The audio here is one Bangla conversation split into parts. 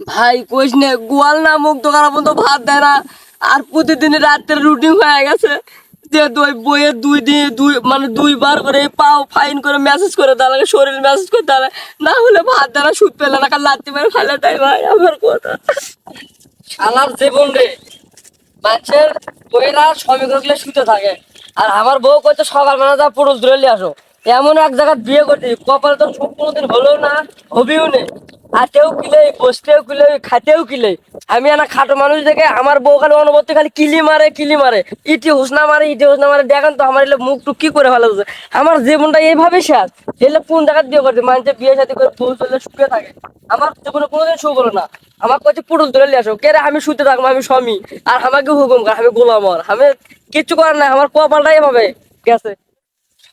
ভাই, কইস নে, গোয়াল না মুখ দোকান পর্যন্ত ভাত দেয় না। আর প্রতিদিন রাতের রুটিন হয়ে গেছে। যে দুই বইয়ের দুই দিন, দুই মানে দুইবার করে পাও ফাইন করে মেসেজ করে দেওয়া লাগে শরীর মেসেজ করে দেওয়া না হলে ভাত না সুদ পেলে না, কাল লাত্তি মেরে ফেলে তাই ভাই, আমার কথা। শালার জীবন রে। মানুষের বইয়েরা শ্রমিক রকলে শুতে থাকে। আর আমার বউ কইতে সকালবেলা যা পুরুষ ধরে আসো। এমন এক জায়গায় বিয়ে করছি, কপালে তো কোনোদিন হলো না, হবিও নেই। হাতেও কিলে বসতেও কিলে খাতেও কিলে। আমি না খাটো মানুষ দেখে আমার বউ খালি অনুভূতি খালি কিলি মারে কিলি মারে। ইটি হুসনা মারে, ইটি হুসনা মারে। দেখেন তো আমার এলে মুখ টুক কি করে ভালো আমার জীবনটা এইভাবে শেষ। এলে কোন জায়গায় বিয়ে করছে মানুষের বিয়ে সাথে করে বউ চলে সুখে থাকে। আমার জীবনে কোনোদিন সুখ হলো না। আমার কাছে ধরে নিয়ে আসো। কে রে আমি শুতে থাকব, আমি স্বামী। আর আমাকে হুকুম কর, আমি গোলাম আর। আমি কিচ্ছু করার নাই। আমার কপালটাই এভাবে গেছে।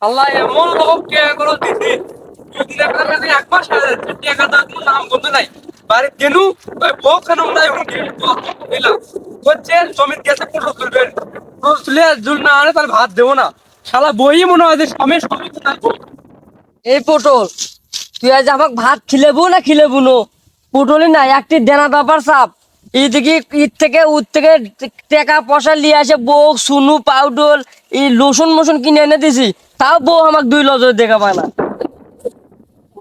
আল্লাহ এমন লোক কে করো দিদি ভাত দেবো না বই মনে হয়? এই পটল, তুই আজ আমাকে ভাত খিলেবু না খিলেবু পটলই না, একটি দেনা ব্যাপার সাপ। এইদিকে ঈদ থেকে, উদ থেকে টাকা পয়সা নিয়ে আসে বউ সুনু পাউডল এই লোসন মোসন কিনে এনে দিছি। তাও বউ আমাকে দুই লজরে দেখা পায় না।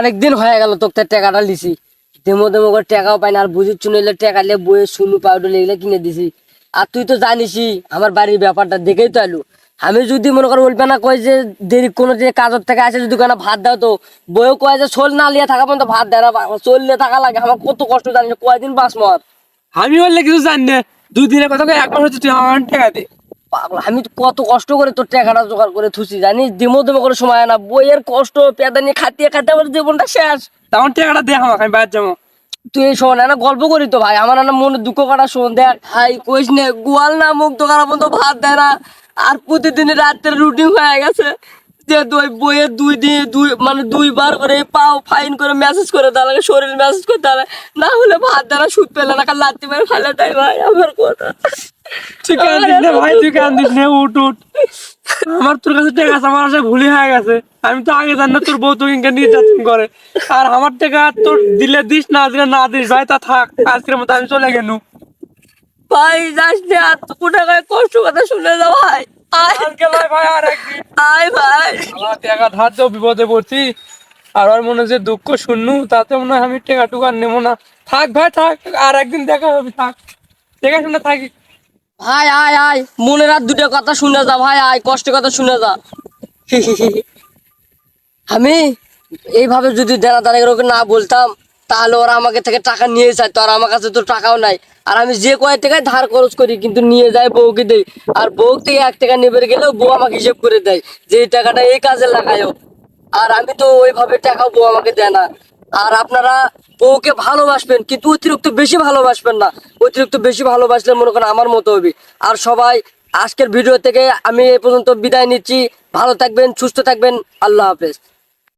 অনেকদিন হয়ে গেল তোকে টাকাটা লিছি। দেমো দেমো করে টাকাও পাই না, আর বুঝির চুনিলে টাকা নিয়ে বইয়ে সুনু পাউডার এগুলো কিনে দিছি। আর তুই তো জানিসই, আমার বাড়ির ব্যাপারটা দেখেই তো আলু আমি যদি মনে করো বলবে না কই যে দেরি কোনো যে কাজের থেকে আসে, যদি কোনো ভাত দাও তো। বইও কয় যে সোল না লিয়ে থাকা পর্যন্ত ভাত দেয় না চললে থাকা লাগে। আমার কত কষ্ট জানিস, কয়দিন বাস মর আমি বললে কিছু জানি না। দুই দিনের কথা কই একবার হচ্ছে, তুই আমার টাকা দে। পাগল আমি কত কষ্ট করে তোর টাকাটা জোগাড় করে থুছি জানিস? দিমো দিমো করে সময় না। বইয়ের কষ্ট পেদা নিয়ে খাতিয়ে খাতে আমার জীবনটা শেষ। তখন টাকাটা দে আমাকে আমি বাইরে যাব। তুই এই শোন না গল্প করি তো ভাই। আমার না মনে দুঃখ কাটা শোন দেখ। ভাই কইস নে গোয়াল না মুখ দোকান পর্যন্ত ভাত দেয় না। আর প্রতিদিন রাতের রুটিন হয়ে গেছে যে দুই বইয়ের দুই দিন দুই মানে দুইবার করে পাও ফাইন করে মেসেজ করে দেওয়া লাগে শরীর মেসেজ করে লাগে না হলে ভাত দেয় না সুদ পেলে না কাল লাত্তি মেরে ফেলে দেয় ভাই আমার কথা। তুই কান্দিস না ভাই তুই কান্দিস না উঠ উঠ। আমার তোর কাছে টাকা আছে আমার আসে ভুলি হয়ে গেছে। আমি তো আগে জানি না তোর বউ তোকে নির্যাতন করে। আর আমার টাকা তোর দিলে দিস না দিলে না দিস ভাই তা থাক আজকের মতো আমি চলে গেলু ভাই যাস নে আর কষ্ট কথা শুনে ভাই। আয়। ভাই আর আয় ভাই। আমার টাকা ধার দেও বিপদে পড়ছি। আর ওর মনে যে দুঃখ শূন্য তাতে মনে হয় আমি টাকা টুকা নেব না। থাক ভাই থাক আর একদিন দেখা হবে থাক। দেখা শুনে থাকি। ভাই আয় আয়। মনের আর দুটো কথা শুনে যা ভাই, আয়, কষ্টের কথা শুনে যা। আমি এইভাবে যদি দেনা দানা ওকে না বলতাম, তাহলে ওরা আমাকে থেকে টাকা নিয়ে যায় তো আর আমার কাছে তো টাকাও নাই। আর আমি যে কয়েক টাকায় ধার খরচ করি, কিন্তু নিয়ে যায় বউকে দেই। আর বউ থেকে এক টাকা নেবে গেলেও বউ আমাকে হিসেব করে দেয়, যে এই টাকাটা এই কাজে লাগায়ও। আর আমি তো ওইভাবে টাকাও বউ আমাকে দেয় না। আর আপনারা ওকে ভালোবাসবেন, কিন্তু অতিরিক্ত বেশি ভালোবাসবেন না। অতিরিক্ত বেশি ভালোবাসলে মনে করেন আমার মতো হবে। আর সবাই, আজকের ভিডিও থেকে আমি এ পর্যন্ত বিদায় নিচ্ছি। ভালো থাকবেন, সুস্থ থাকবেন। আল্লাহ হাফেজ।